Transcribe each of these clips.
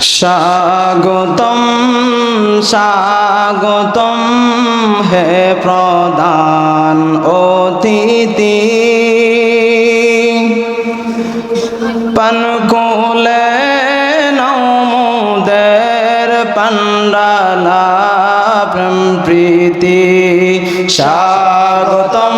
স্বাগতম স্বাগতম হে প্রধান অতিথি। পনকুলে নমোদের প্রেম প্রীতি। স্বাগতম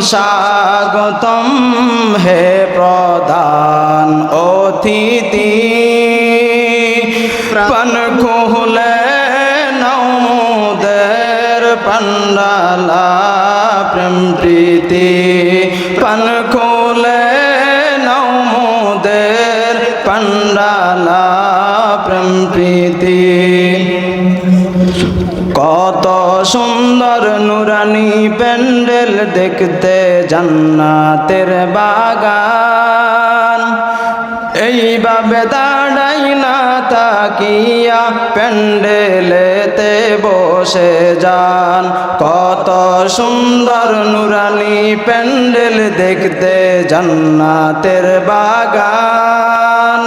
স্বাগতম হে প্রধান অতিথি। প্রেম প্রীতি পনকুলে নমোদের পণ্ডালা প্রেম প্রীতি। কত সুন্দর নুরানি প্যান্ডেল দেখতে জান্নাতের বাগান। এইভাবে দাঁড়াই না তাকিয়া প্যান্ডেলেতে বসে যান। কত সুন্দর নুরানি প্যান্ডেল দেখতে জান্নাতের বাগান।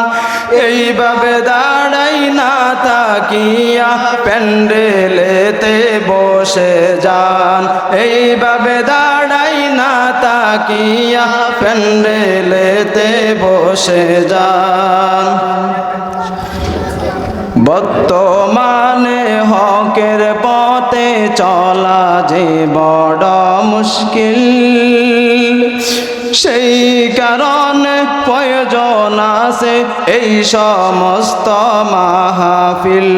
এইভাবে দাঁড়াই না তাকিয়া প্যান্ডেলেতে বসে যান। এইভাবে দাঁড়াই না তাকিয়া প্যান্ডেলেতে বসে যান। বর্তমানে হকের পথে চলা যে বড় মুশকিল, সেই কারণে প্রয়োজন আছে এই সমস্ত মাহফিল।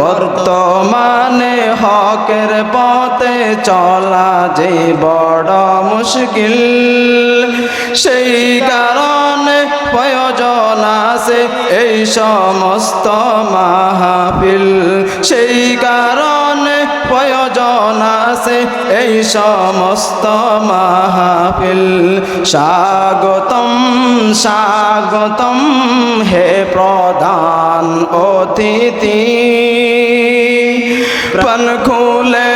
বর্তমানে হকের পথে চলা যে বড় মুশকিল, সেই কারণে প্রয়োজন আছে এই সমস্ত মাহফিল। সেই কারণে প্রয়োজন আছে এই সমস্ত মাহফিল। স্বাগতম স্বাগতম হে প্রধান অতিথি। পন খুলে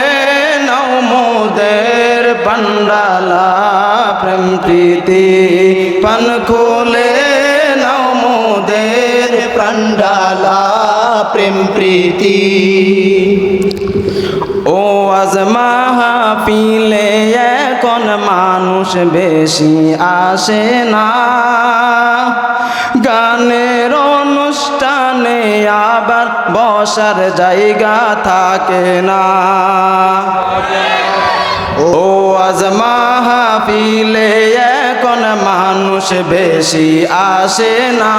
নমোদের পণ্ডালা প্রেম প্রীতি। পন খুলে নমোদের প্রাণ্ডালা প্রেম প্রীতি। ও আজ মাহফিলে এখন মানুষ বেশি আসে না। গানের অনুষ্ঠানে আবার বসার জায়গা থাকে না। ও আজ মাহফিলে এখন মানুষ বেশি আসে না।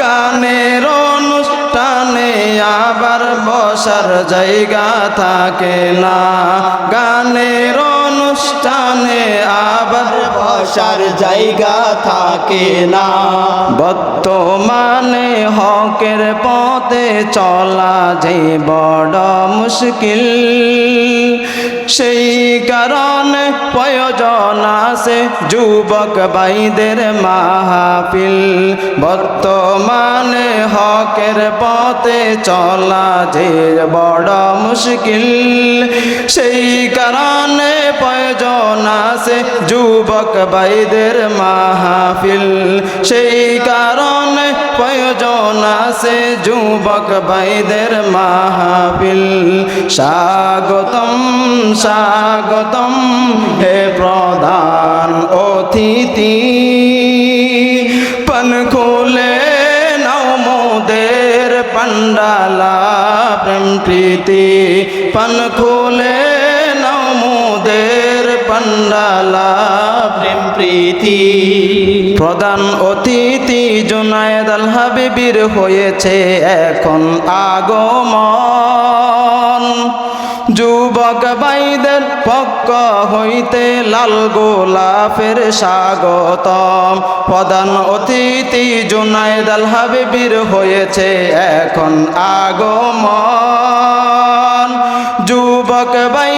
গানের অনুষ্ঠানে আবার বসার জায়গা থাকে না। গানের অনুষ্ঠানে বসার জায়গা থাকে না। বর্তমানে হকের পথে চলা যে বড় মুশকিল। সেই কারণে প্রয়োজন আছে যুবক ভাইদের মাহফিল। বর্তমানে হকের পথে চলা যে বড় মুশকিল। সেই কারণে প্রয়োজন আছে যুবক ভাইদের মাহফিল। সেই কারণে প্রয়োজন আছে যুবক ভাইদের মাহফিল। স্বাগতম স্বাগতম হে প্রধান অতিথি। পন খুলে নমোদের পণ্ডালা প্রেম প্রীতি। পন খুলে পণ্ডালা প্রেম প্রীতি। প্রধান অতিথি জুনায়দ আল হাবিবির হয়েছে এখন আগমন। যুবক ভাইদের পক্ষ হইতে লাল গোলাপের স্বাগতম। প্রধান অতিথি জুনায়দ আল হাবিবির হয়েছে এখন আগমন। যুবক ভাইদের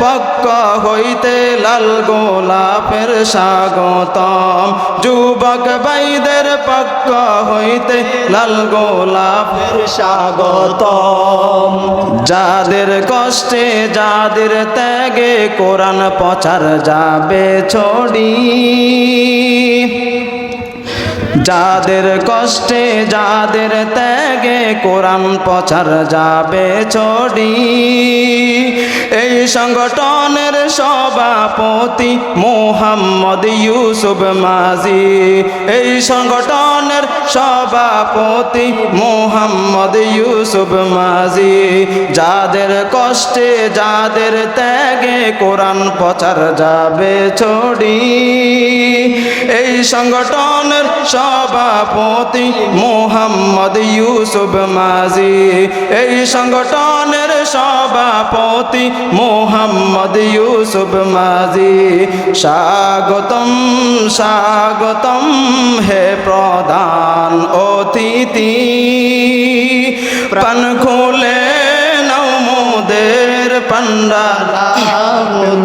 পক্ষ হইতে লাল গোলাপের স্বাগতম। যুবক ভাইদের পক্ষ হইতে লাল গোলাপের স্বাগতম। যাদের কষ্টে, যাদের ত্যাগে কোরআন প্রচার যাবে ছড়ি। যাদের কষ্টে, যাদের ত্যাগে কোরআন প্রচার যাবে ছড়ি এই সংগঠনের সভাপতি মোহাম্মদ ইউসুফ মাঝি এই সংগঠনের সভাপতি মোহাম্মদ ইউসুফ মাঝি যাদের কষ্টে, যাদের ত্যাগে কোরআন প্রচার যাবে ছড়ি এই সংগঠনের সভাপতি মোহাম্মদ ইউসুফ মাঝি। এই সংগঠনের সভাপতি মোহাম্মদ ইউসুফ মাঝি। স্বাগতম স্বাগতম হে প্রধান অতিথি। প্রাণ খুলে নমোদের পান্ডালা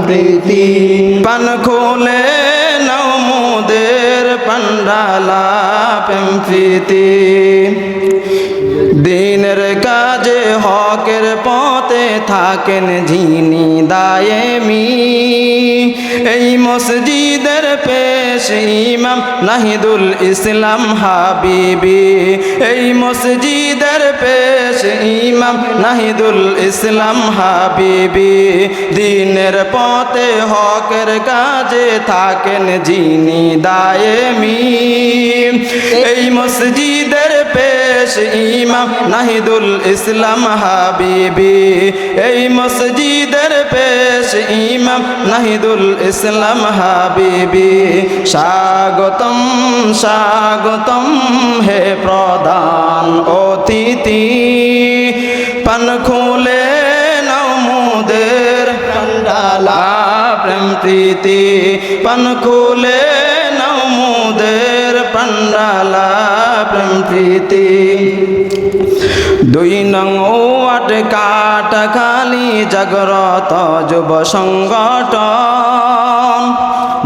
প্রীতি। পান খুলে প্রেম প্রীতি থাকেন যিনি দায়েমি। এই মসজিদের পেশ ইমাম নাহিদুল ইসলাম হাবিবি। এই মসজিদের পেশ ইমাম নাহিদুল ইসলাম হাবিবি। দিনের পথে হকের কাজে থাকেন যিনি দায়েমি। এই মসজিদের পেশ ইমাম নাহিদুল ইসলাম হাবিবি। এই মসজিদের পেশ ইমাম নাহিদুল ইসলাম হাবিবি। স্বাগতম স্বাগতম হে প্রধান অতিথি। পান খুলে নমুদের পান্ডালা প্রেম প্রীতি। পান খুলে নমুদের প্রীতি দুই নং ওয়াট কাট খালি জাগ্রত যুব সংগঠন।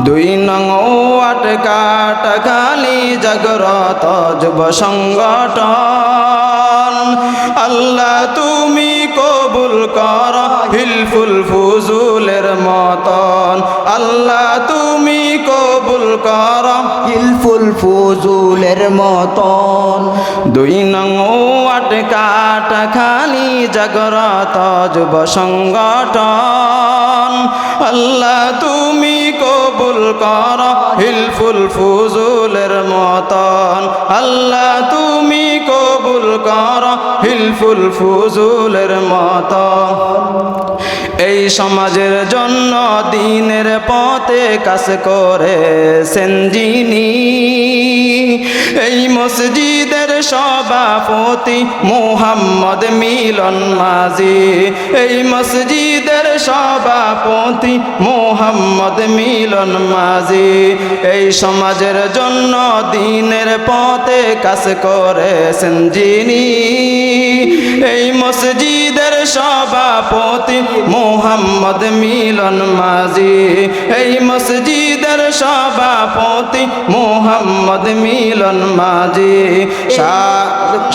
দুই নং ওয়াট কাট খালি জাগ্রত যুব সংগঠন। আল্লাহ তুমি কবুল কর, হিলফুল ফুজুলের মতন। আল্লাহ তুমি কবুল কর হিলফুল ফুজুলের মতন। দুই নং আটকাট খালি জাগরত যুব সংগঠন। আল্লাহ তুমি কবুল কর হিলফুল ফুজুলের মতন। আল্লাহ তুমি কর হিলফুল ফুজুলের মতন এই সমাজের জন্য দিনের পথে কাজ করে সেনজিনি এই মসজিদের সভাপতি মুহাম্মদ মিলন মাঝি। এই মসজিদের সভাপতি মুহাম্মদ মিলন মাঝি, এই সমাজের জন্য দিনের পথে কাজ করে সেনজিনি এই মসজিদের সভাপতি মোহাম্মদ মিলন মাঝি, এই মসজিদের সভাপতি মোহাম্মদ মিলন মাঝি। স্বা-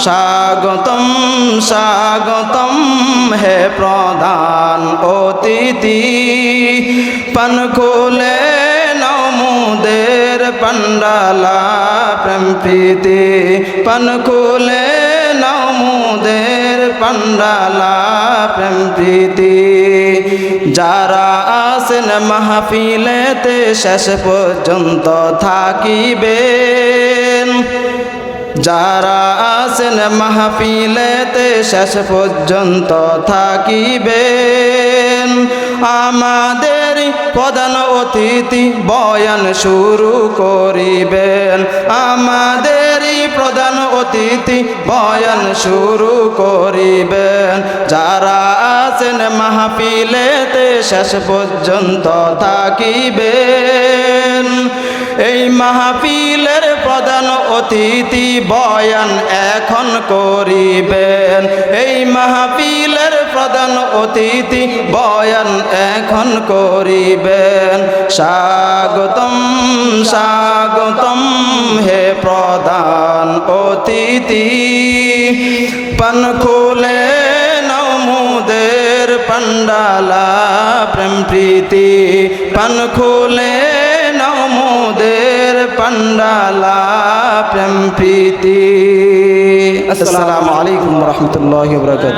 স্বাগতম স্বাগতম হে প্রধান অতিথি। পান খোলে নমুদের পান্ডালা প্রেম প্রীতি। পান খোলে নমুদের পান্ডালা প্রেম প্রীতি। যারা আসেন মাহফিলেতে শেষ পর্যন্ত থাকিবেন। যারা আসেন মাহফিলেতে শেষ পর্যন্ত থাকিবেন। আমাদের প্রধান অতিথি বয়ান শুরু করিবেন। আমাদের প্রধান অতিথি বয়ান শুরু করিবেন। যারা আছেন মাহফিলেতে শেষ পর্যন্ত থাকিবেন। এই প্রধান অতিথি বয়ান এখন করিবেন। এই মাহফিলের প্রধান অতিথি বয়ান এখন করিবেন। স্বাগতম স্বাগতম হে প্রধান অতিথি। পান খুলে নমুদের পান্ডালা প্রেম প্রীতি। পান খুলে নমুদের পান্ডালা প্রেম প্রীতি আসসালামু আলাইকুম রহমতুল্লাহ বরকাত